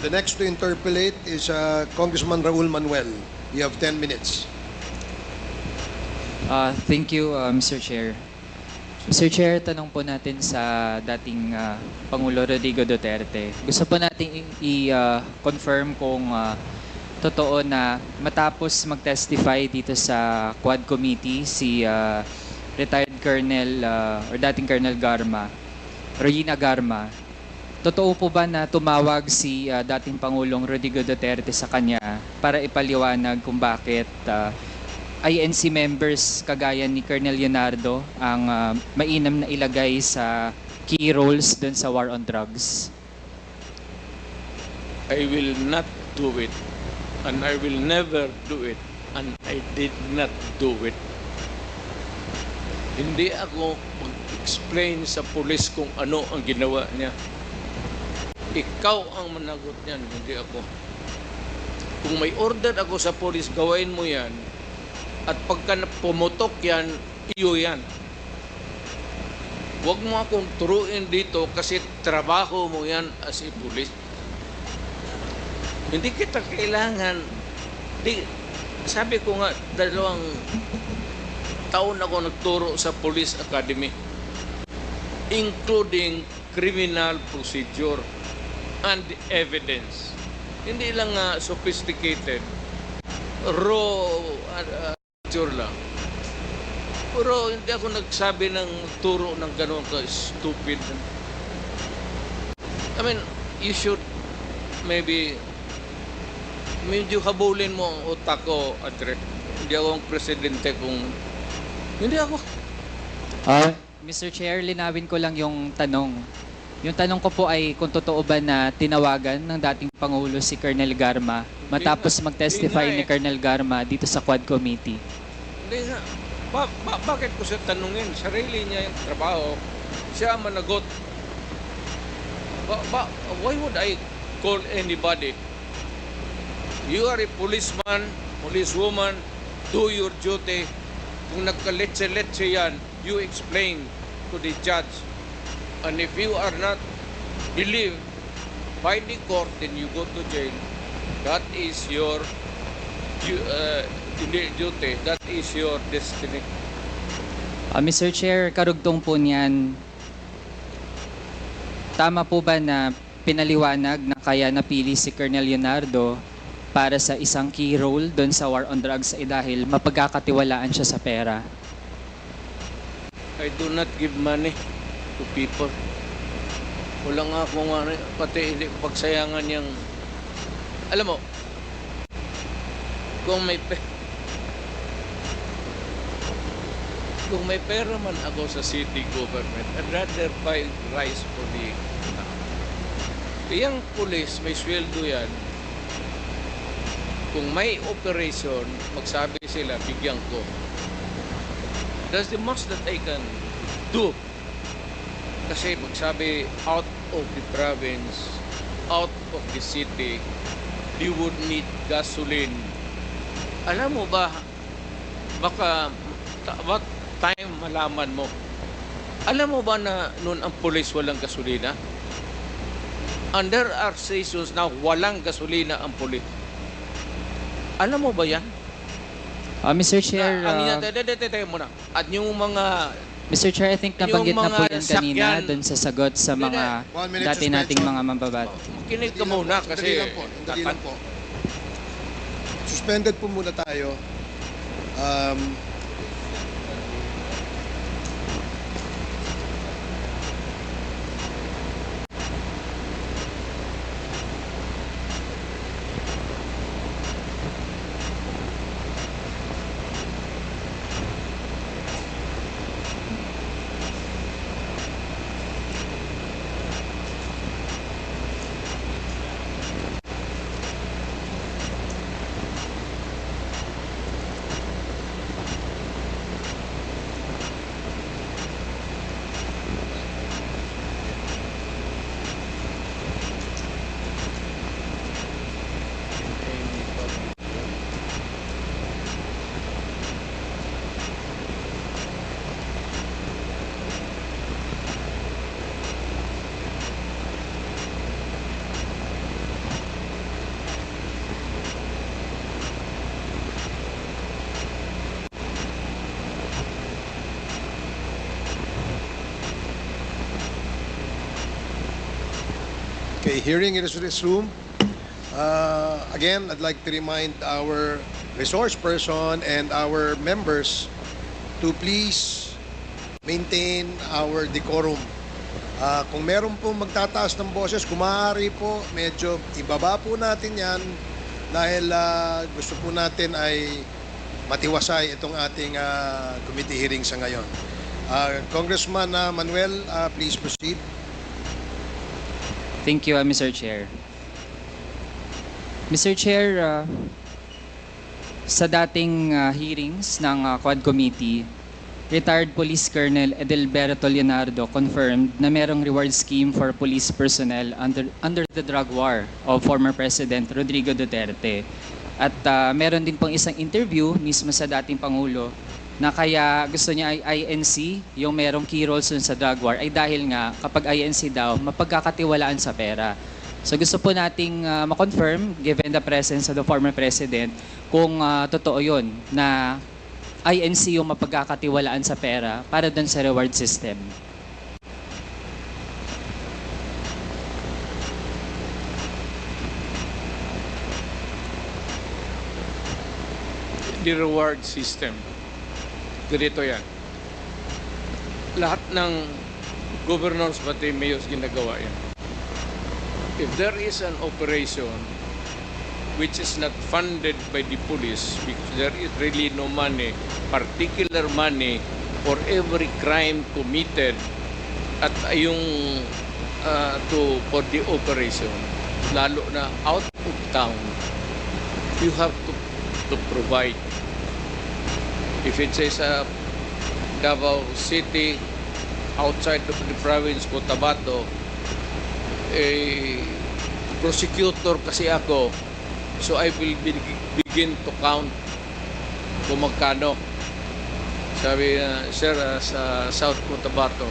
The next to interpolate is uh, Congressman Raul Manuel. You have 10 minutes. Uh, thank you, uh, Mr. Chair. Mr. Chair, tanong po natin sa dating uh, Pangulo Rodrigo Duterte. Gusto po natin i-confirm kung uh, totoo na matapos mag-testify dito sa Quad Committee si uh, retired Colonel uh, or dating Colonel Garma, Regina Garma, totoo po ba na tumawag si uh, dating Pangulong Rodrigo Duterte sa kanya para ipaliwanag kung bakit uh, INC members kagaya ni Colonel Leonardo ang uh, mainam na ilagay sa key roles dun sa war on drugs? I will not do it. And I will never do it. And I did not do it. Hindi ako mag-explain sa pulis kung ano ang ginawa niya. Ikaw ang managot niyan, hindi ako. Kung may order ako sa pulis, gawain mo yan. At pagka pumutok yan, iyo yan. Huwag mo akong turuin dito kasi trabaho mo yan as a pulis. Hindi kita kailangan. Di, sabi ko nga, dalawang taon ako nagturo sa Police Academy, including criminal procedure and evidence. Hindi lang nga sophisticated, raw uh, procedure lang. Pero hindi ako nagsabi ng turo ng gano'n ka stupid. I mean, you should maybe medyo habulin mo ang utak ko, Andre. Hindi ako ang presidente kung... Hindi ako. Ah, Mr. Chair, linawin ko lang yung tanong. Yung tanong ko po ay kung totoo ba na tinawagan ng dating Pangulo si Colonel Garma matapos mag-testify ni eh. Colonel Garma dito sa Quad Committee. Hindi nga. Ba, ba, bakit ko siya tanungin? Sarili niya yung trabaho. Siya ang managot. Ba, ba, why would I call anybody? You are a policeman, policewoman, do your duty. Kung nagkaletse-letse yan, you explain to the judge. And if you are not believed by the court, then you go to jail. That is your uh, duty. That is your destiny. Ah, Mr. Chair, karugtong po niyan, tama po ba na pinaliwanag na kaya napili si Colonel Leonardo para sa isang key role doon sa war on drugs ay dahil mapagkakatiwalaan siya sa pera? I do not give money to people. Wala nga akong ano, pati hindi pagsayangan yung... Alam mo, kung may pe- kung may pera man ako sa city government, I'd rather buy rice for the Yung police, may sweldo yan. Kung may operation, magsabi sila, bigyan ko. That's the most that I can do. Kasi magsabi, out of the province, out of the city, you would need gasoline. Alam mo ba, baka what time malaman mo? Alam mo ba na noon ang police walang gasolina? And there are seasons na walang gasolina ang police. Alam mo ba yan? Ah, Mr. Chair, Na- ang, ah, tete, tete muna. At yung mga Mr. Chair, I think nabanggit na po yan kanina sakyan- doon sa sagot sa mga One minute dati suspension. nating mga mambabato. Makinig ka muna kasi Sandali lang po. Sandali lang po. Suspended po muna tayo. Um, Okay, hearing is resumed. Uh, again, I'd like to remind our resource person and our members to please maintain our decorum. Ah, kung meron po magtataas ng boses, kung maaari po, medyo ibaba po natin yan dahil ah, gusto po natin ay matiwasay itong ating ah, committee hearing sa ngayon. Ah, Congressman ah, Manuel, ah, please proceed. Thank you, uh, Mr. Chair. Mr. Chair, uh, sa dating uh, hearings ng uh, Quad Committee, retired Police Colonel Edelberto Leonardo confirmed na merong reward scheme for police personnel under, under the drug war of former President Rodrigo Duterte. At uh, meron din pong isang interview mismo sa dating Pangulo na kaya gusto niya ay INC, yung merong key roles dun sa drug war, ay dahil nga kapag INC daw, mapagkakatiwalaan sa pera. So gusto po nating uh, ma-confirm, given the presence of the former president, kung uh, totoo yun, na INC yung mapagkakatiwalaan sa pera para dun sa reward system. the reward system. Ganito yan. Lahat ng governors pati mayors ginagawa yan. If there is an operation which is not funded by the police because there is really no money, particular money for every crime committed at yung uh, to for the operation lalo na out of town you have to to provide if it says uh, Davao City outside of the province Cotabato eh prosecutor kasi ako. So I will be- begin to count kung magkano. Sabi na sir ah, sa South Cotabato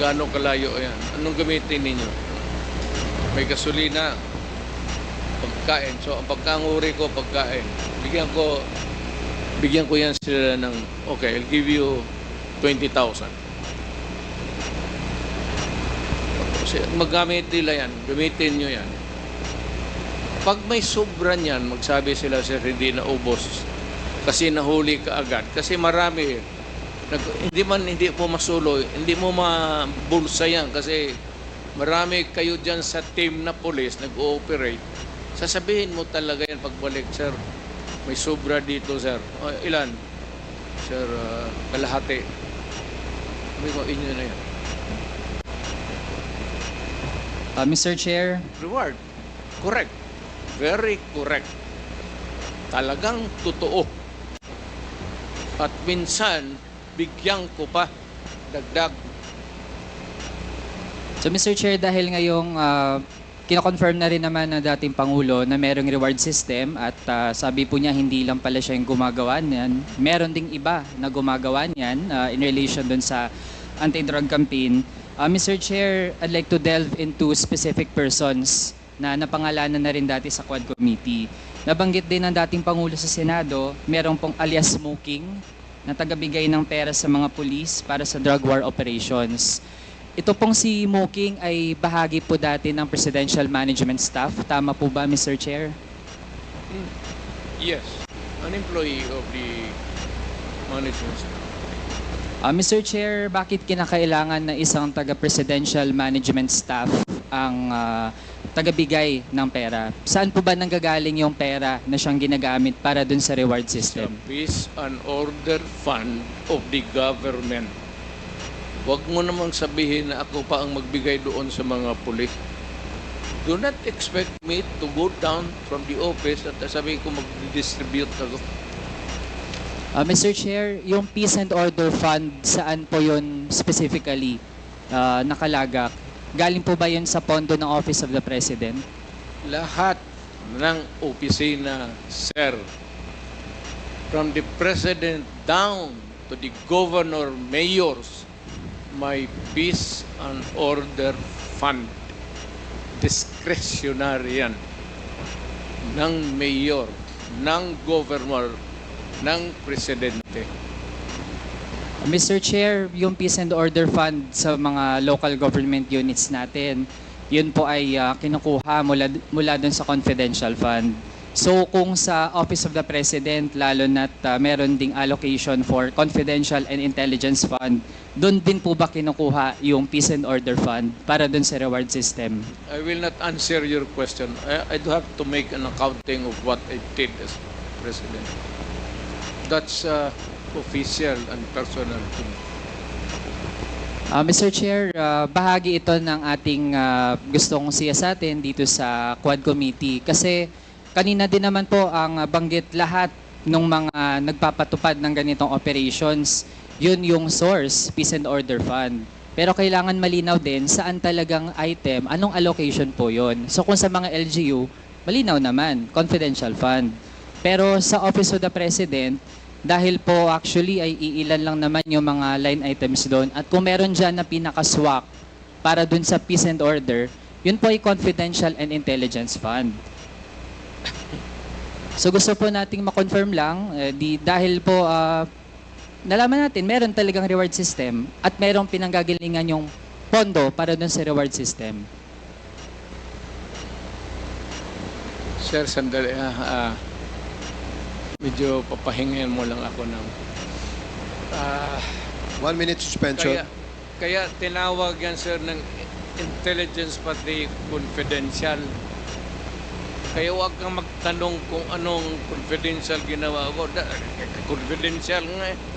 gaano kalayo yan? Anong gamitin ninyo? May gasolina pagkain. So ang pagkanguri ko pagkain. Bigyan ko bigyan ko yan sila ng okay I'll give you 20,000 kasi magamit nila yan gamitin nyo yan. Pag may sobra niyan magsabi sila sir hindi na ubos kasi nahuli ka agad. Kasi marami. Nag, hindi man hindi mo masuloy hindi mo mabulsa yan kasi marami kayo dyan sa team na police nag-ooperate. Sasabihin mo talaga yan pagbalik sir may sobra dito sir. O, ilan? Sir ah, kalahati. Sabi ko inyo na yan Uh, Mr. Chair, reward. Correct. Very correct. Talagang totoo. At minsan bigyan ko pa. Dagdag. So Mr. Chair, dahil ngayong uh, kinoconfirm na rin naman ng dating Pangulo na merong reward system at ah, sabi po niya hindi lang pala siya yung gumagawa niyan. Meron ding iba na gumagawa niyan ah, in relation dun sa anti-drug campaign. Ah, Mr. Chair, I'd like to delve into specific persons na napangalanan na rin dati sa Quad Committee. Nabanggit din ng dating Pangulo sa Senado, merong pong alias smoking na tagabigay ng pera sa mga pulis para sa drug war operations. Ito pong si Moking ay bahagi po dati ng Presidential Management Staff. Tama po ba, Mr. Chair? yes an employee of the management staff. Ah, Mr. Chair, bakit kinakailangan na isang taga-presidential management staff ang ah, tagabigay ng pera? Saan po ba nanggagaling yung pera na siyang ginagamit para dun sa reward system? peace and order fund of the government. Huwag mo namang sabihin na ako pa ang magbigay doon sa mga pulis. Do not expect me to go down from the office at sabihin ko mag-distribute ako. Ah, Mr. Chair, yung Peace and Order Fund, saan po yun specifically ah, nakalagak? Galing po ba yun sa pondo ng Office of the President? Lahat ng opisina, sir, from the president down to the governor, mayors, may peace and order fund. Discretionary yan. Ng mayor, ng governor, ng presidente. Mr. Chair, yung Peace and Order Fund sa mga local government units natin, yun po ay ah, kinukuha mula, mula dun sa confidential fund. So kung sa Office of the President, lalo na't ah, meron ding allocation for confidential and intelligence fund, doon din po ba kinukuha yung peace and order fund para dun sa reward system? I will not answer your question. I, I do have to make an accounting of what I did as president. That's uh, official and personal to me. Ah, Mr. Chair, ah, bahagi ito ng ating ah, gustong siyasatin dito sa Quad Committee kasi kanina din naman po ang banggit lahat ng mga nagpapatupad ng ganitong operations. Yun yung source, Peace and Order Fund. Pero kailangan malinaw din saan talagang item, anong allocation po yon. So kung sa mga LGU, malinaw naman, confidential fund. Pero sa Office of the President, dahil po actually ay iilan lang naman yung mga line items doon. At kung meron dyan na pinakaswak para dun sa peace and order, yun po ay confidential and intelligence fund. So gusto po nating ma-confirm lang, eh, di, dahil po ah, nalaman natin meron talagang reward system at merong pinanggagalingan yung pondo para dun sa reward system. Sir, sandali. ah, ah, medyo papahingin mo lang ako ng... ah, One minute suspension. kaya, kaya tinawag yan, sir, ng intelligence pati confidential. Kaya huwag kang magtanong kung anong confidential ginawa ko. Da- confidential nga eh.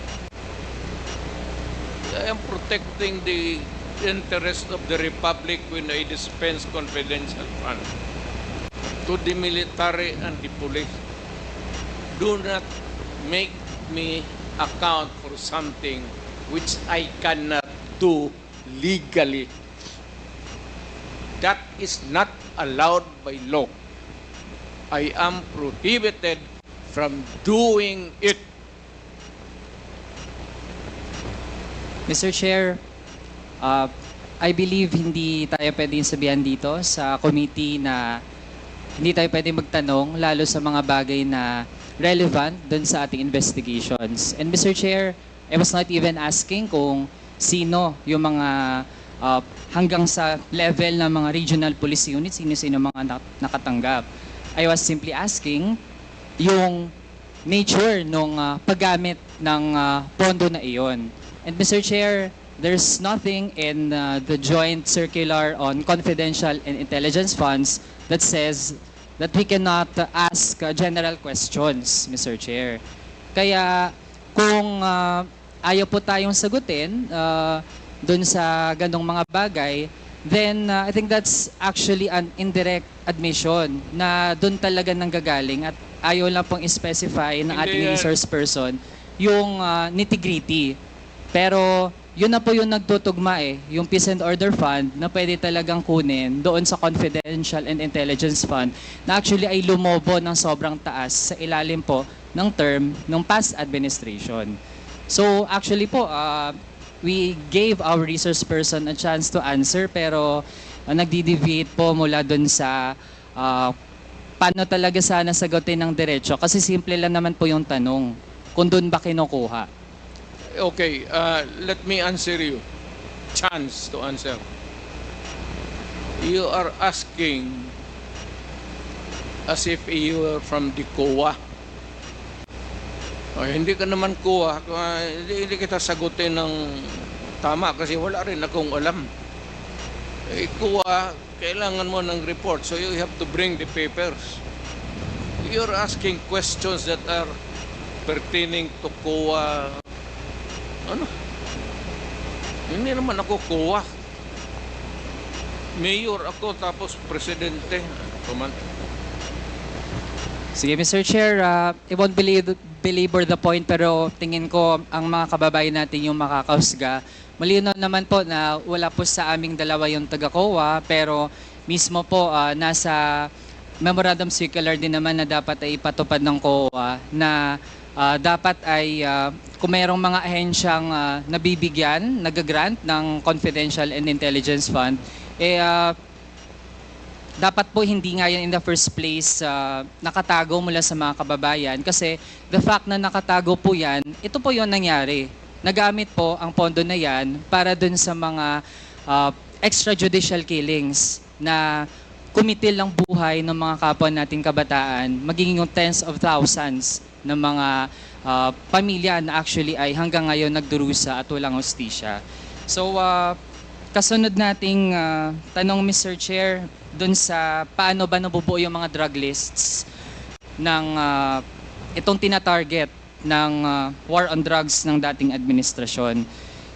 I am protecting the interest of the Republic when I dispense confidential fund to the military and the police. Do not make me account for something which I cannot do legally. That is not allowed by law. I am prohibited from doing it. Mr. Chair, uh, I believe hindi tayo pwedeng sabihan dito sa committee na hindi tayo pwedeng magtanong lalo sa mga bagay na relevant dun sa ating investigations. And Mr. Chair, I was not even asking kung sino yung mga uh, hanggang sa level ng mga regional police units, sino-sino mga nak- nakatanggap. I was simply asking yung nature ng paggamit ng ah, pondo na iyon. And Mr. Chair, there's nothing in uh, the joint circular on confidential and intelligence funds that says that we cannot uh, ask uh, general questions, Mr. Chair. Kaya kung uh, ayaw po tayong sagutin uh, dun sa ganong mga bagay, then uh, I think that's actually an indirect admission na dun talaga nanggagaling at ayaw lang pong specify ng ating resource person yung uh, nitty-gritty. Pero yun na po yung nagtutugma eh, yung Peace and Order Fund na pwede talagang kunin doon sa Confidential and Intelligence Fund na actually ay lumobo ng sobrang taas sa ilalim po ng term ng past administration. So actually po, uh, we gave our resource person a chance to answer pero uh, nagdi-deviate po mula doon sa uh, paano talaga sana sagutin ng diretso kasi simple lang naman po yung tanong kung doon ba kinukuha. Okay, uh, let me answer you. Chance to answer. You are asking as if you were from the COA. Oh, hindi ka naman COA. Uh, hindi, hindi kita sagutin ng tama kasi wala rin akong alam. Eh, COA, kailangan mo ng report. So you have to bring the papers. You're asking questions that are pertaining to COA ano? Hindi naman ako kuwa. Mayor ako tapos presidente. Sige, Mr. Chair, uh, I won't belabor, belabor the point pero tingin ko ang mga kababayan natin yung makakausga. Malinaw naman po na wala po sa aming dalawa yung taga-COA pero mismo po uh, nasa memorandum circular din naman na dapat ay ipatupad ng COA na uh, dapat ay uh, kung mayroong mga ahensyang uh, nabibigyan, nagagrant ng confidential and intelligence fund, eh uh, dapat po hindi nga yan in the first place uh, nakatago mula sa mga kababayan kasi the fact na nakatago po yan, ito po yung nangyari. Nagamit po ang pondo na yan para dun sa mga uh, extrajudicial killings na kumitil ng buhay ng mga kapwa nating kabataan, magiging yung tens of thousands ng mga ah, pamilya na actually ay hanggang ngayon nagdurusa at walang hostisya. So, ah, kasunod nating ah, tanong Mr. Chair, dun sa paano ba nabubuo yung mga drug lists ng ah, itong tina-target ng ah, war on drugs ng dating administrasyon.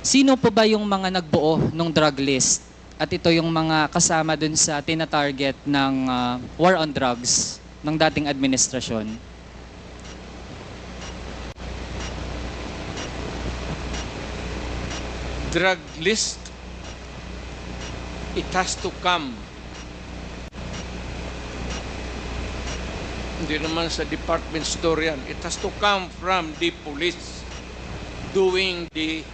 Sino po ba yung mga nagbuo ng drug list? At ito yung mga kasama dun sa tina-target ng ah, war on drugs ng dating administrasyon. drug list, it has to come. Hindi naman sa department store yan. It has to come from the police doing the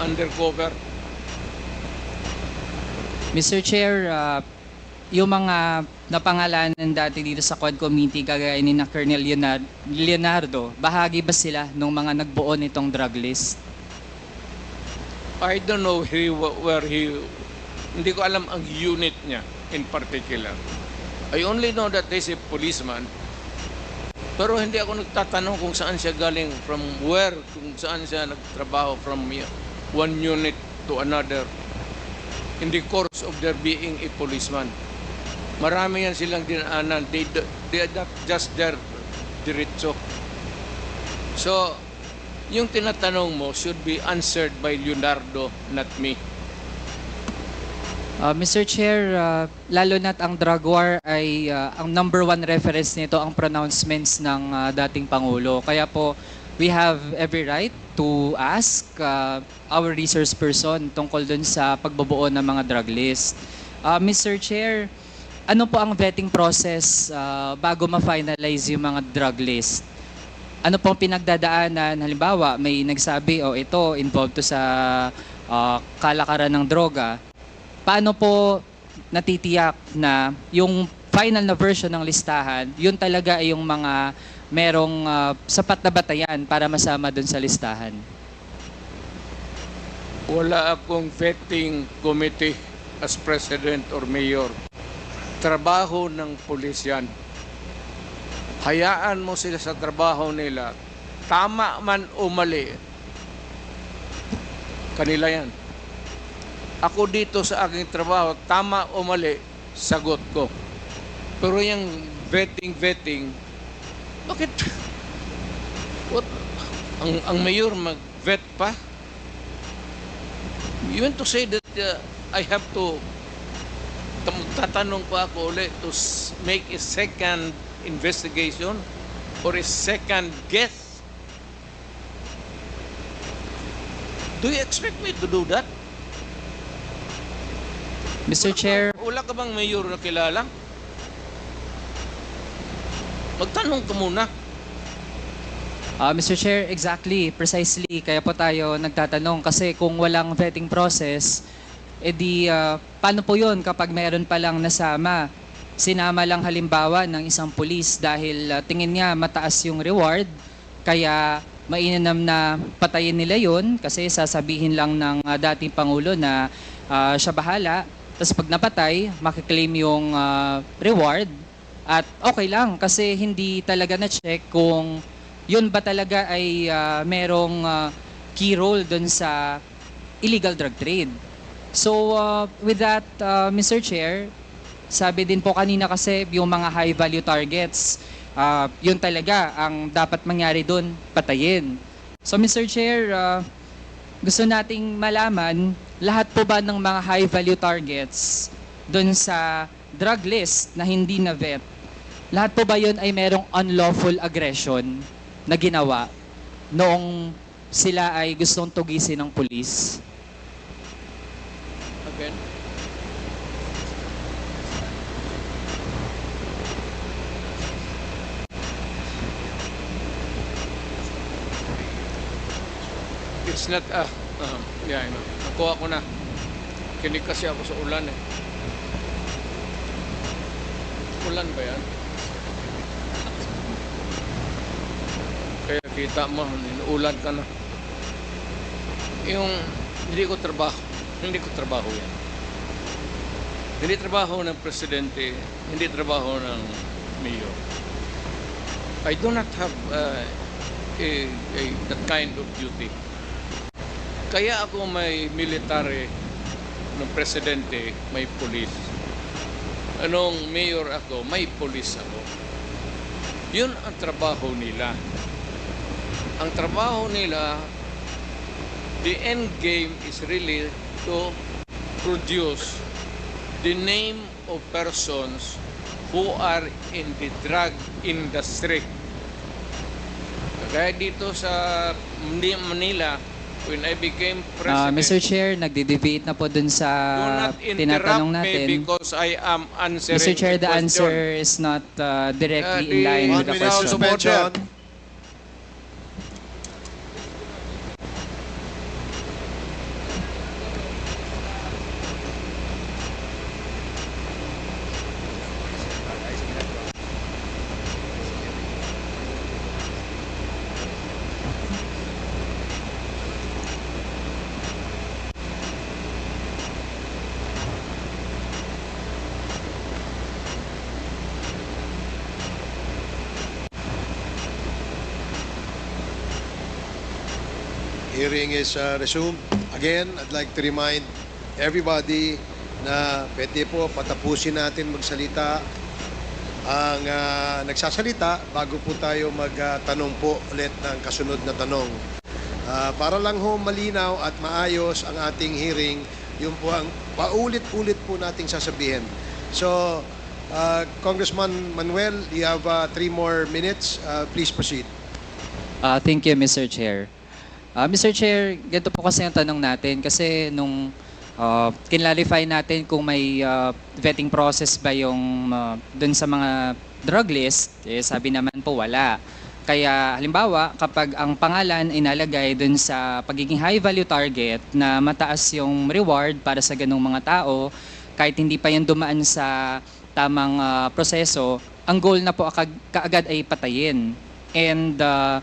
undercover. Mr. Chair, ah, yung mga napangalanan dati dito sa Quad Committee kagaya ni na Colonel Leonard- Leonardo, bahagi ba sila nung mga nagbuo nitong drug list? I don't know he, where he, hindi ko alam ang unit niya in particular. I only know that he's a policeman. Pero hindi ako nagtatanong kung saan siya galing, from where, kung saan siya nagtrabaho from one unit to another in the course of their being a policeman. Marami yan silang dinaanan. They, they not just there diretso. So, yung tinatanong mo should be answered by Leonardo, not me. Uh, Mr. Chair, uh, lalo na't ang drug war ay uh, ang number one reference nito ang pronouncements ng uh, dating Pangulo. Kaya po, we have every right to ask uh, our resource person tungkol dun sa pagbubuo ng mga drug list. Uh, Mr. Chair, ano po ang vetting process uh, bago ma-finalize yung mga drug list? ano pong pinagdadaanan, halimbawa may nagsabi, oh ito, involved to sa ah, kalakaran ng droga, paano po natitiyak na yung final na version ng listahan, yun talaga ay yung mga merong ah, sapat na batayan para masama dun sa listahan? Wala akong vetting committee as president or mayor. Trabaho ng pulis yan. Hayaan mo sila sa trabaho nila. Tama man o mali. Kanila yan. Ako dito sa aking trabaho, tama o mali, sagot ko. Pero yung vetting, vetting, bakit? What? Ang, ang mayor mag-vet pa? You meant to say that uh, I have to tam- tatanong pa ako ulit to make a second investigation or a second guess? Do you expect me to do that? Mr. Chair, Wala ka bang mayor na kilala? Magtanong ka muna. Ah, Mr. Chair, exactly, precisely. Kaya po tayo nagtatanong kasi kung walang vetting process, edi ah, paano po yun kapag meron palang nasama? Sinama lang halimbawa ng isang pulis dahil ah, tingin niya mataas yung reward, kaya mainam na patayin nila yun kasi sasabihin lang ng ah, dating Pangulo na ah, siya bahala. Tapos pag napatay, makiklaim yung ah, reward at okay lang kasi hindi talaga na-check kung yun ba talaga ay ah, merong ah, key role dun sa illegal drug trade. So ah, with that, ah, Mr. Chair, sabi din po kanina kasi yung mga high value targets, ah, yun talaga ang dapat mangyari dun, patayin. So Mr. Chair, ah, gusto nating malaman lahat po ba ng mga high value targets dun sa drug list na hindi na vet, lahat po ba yun ay merong unlawful aggression na ginawa noong sila ay gustong tugisin ng pulis? Again. It's not, ah, uh, yeah, I know. Nakuha ko na. Kinig kasi ako sa ulan eh. Ulan ba yan? Kaya kita mo, ulan ka na. Yung hindi ko trabaho, hindi ko trabaho yan. Hindi trabaho ng presidente, hindi trabaho ng mayor. I do not have uh, a, a, that kind of duty. Kaya ako may military ng presidente, may police. Anong mayor ako, may police ako. Yun ang trabaho nila. Ang trabaho nila, the end game is really to produce the name of persons who are in the drug industry. Kaya dito sa Manila, when I became Ah, president, Mr. Chair, nagde-debate na po dun sa do not tinatanong interrupt me natin. because I am answering Mr. Chair, the question. answer is not uh, directly Uh, in the- line with the question. suspension. Hearing is uh, resumed. Again, I'd like to remind everybody na pwede po patapusin natin magsalita ang ah, nagsasalita bago po tayo magtanong po ulit ng kasunod na tanong. Ah, para lang ho malinaw at maayos ang ating hearing, yun po ang paulit-ulit po nating sasabihin. So, ah, Congressman Manuel, you have ah, three more minutes. Ah, please proceed. Ah, thank you, Mr. Chair. Ah, Mr. Chair, ganito po kasi ang tanong natin kasi nung uh, kinlalify natin kung may ah, vetting process ba yung ah, dun sa mga drug list, eh, sabi naman po wala. Kaya halimbawa, kapag ang pangalan inalagay dun sa pagiging high value target na mataas yung reward para sa ganung mga tao, kahit hindi pa yan dumaan sa tamang ah, proseso, ang goal na po kaagad ay patayin. And uh,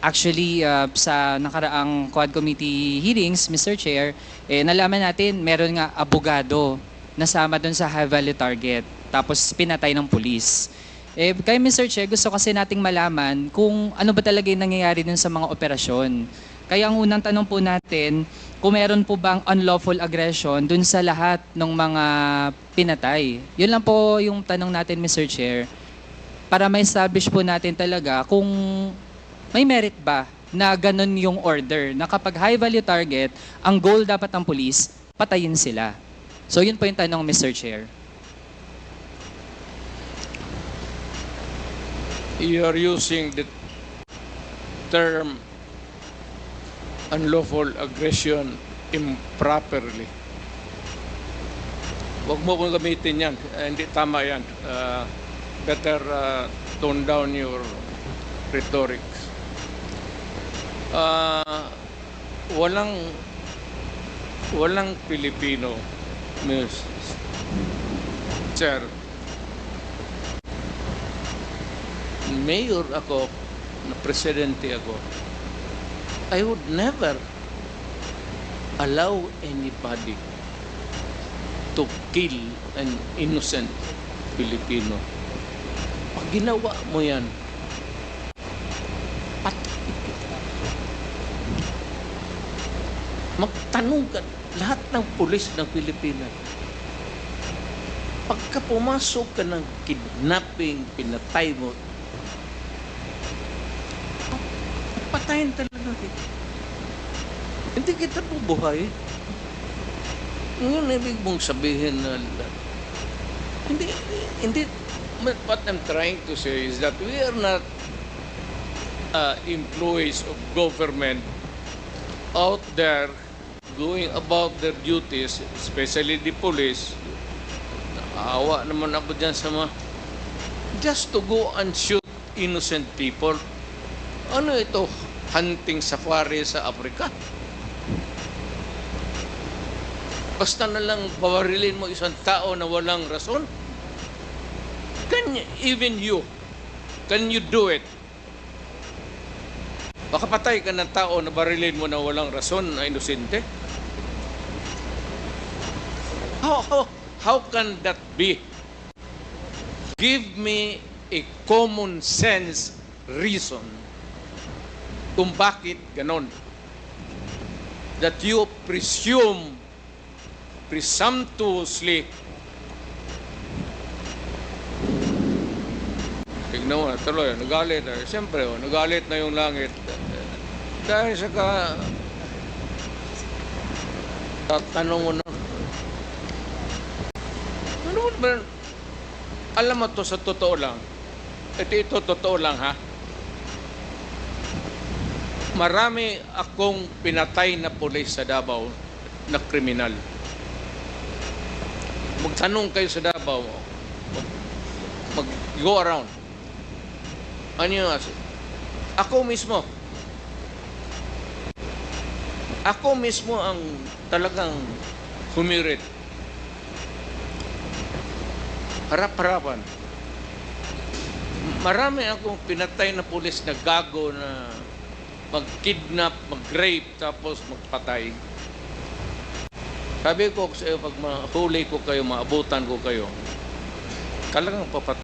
Actually, uh, sa nakaraang Quad Committee hearings, Mr. Chair, eh, nalaman natin meron nga abogado nasama doon sa high value target. Tapos pinatay ng pulis. Eh, kaya Mr. Chair, gusto kasi nating malaman kung ano ba talaga yung nangyayari dun sa mga operasyon. Kaya ang unang tanong po natin, kung meron po bang unlawful aggression dun sa lahat ng mga pinatay. Yun lang po yung tanong natin, Mr. Chair para ma-establish po natin talaga kung may merit ba na ganun yung order na kapag high value target, ang goal dapat ng police, patayin sila. So yun po yung tanong, Mr. Chair. you are using the term unlawful aggression improperly. Huwag mo kong gamitin yan. Eh, hindi tama yan. Uh, better uh, tone down your rhetorics. Uh, walang walang Pilipino, Miss Chair, mayor ako, na presidente ako, I would never allow anybody to kill an innocent Filipino. Pag ginawa mo yan, patay kita. Magtanong ka lahat ng pulis ng Pilipinas. Pagka pumasok ka ng kidnapping, pinatay mo, patayin talaga kita. Hindi kita bubuhay. Ngayon, ibig mong sabihin na hindi, hindi, what I'm trying to say is that we are not uh, employees of government out there going about their duties, especially the police. Naawa naman ako dyan sa mga just to go and shoot innocent people. Ano ito? Hunting safari sa Africa? Basta na lang bawarilin mo isang tao na walang rason? Can y- even you, can you do it? Baka patay ka ng tao na barilin mo na walang rason na inosente? How, how, How can that be? Give me a common sense reason kung bakit ganon. That you presume presumptuously Tignan mo, tuloy, nagalit. Eh. Siyempre, oh, nagalit na yung langit. Dahil sa ka... Tatanong mo na... Ano ba? Alam mo to sa totoo lang. Ito, ito, totoo lang ha. Marami akong pinatay na pulis sa Davao na kriminal. Magtanong kayo sa Davao, mag, mag go around. Ano yung as- Ako mismo. Ako mismo ang talagang humirit. Harap-harapan. Marami akong pinatay na pulis na gago na mag-kidnap, mag-rape, tapos magpatay. Sabi ko sa iyo, pag mahuli ko kayo, maabutan ko kayo, talagang papatay.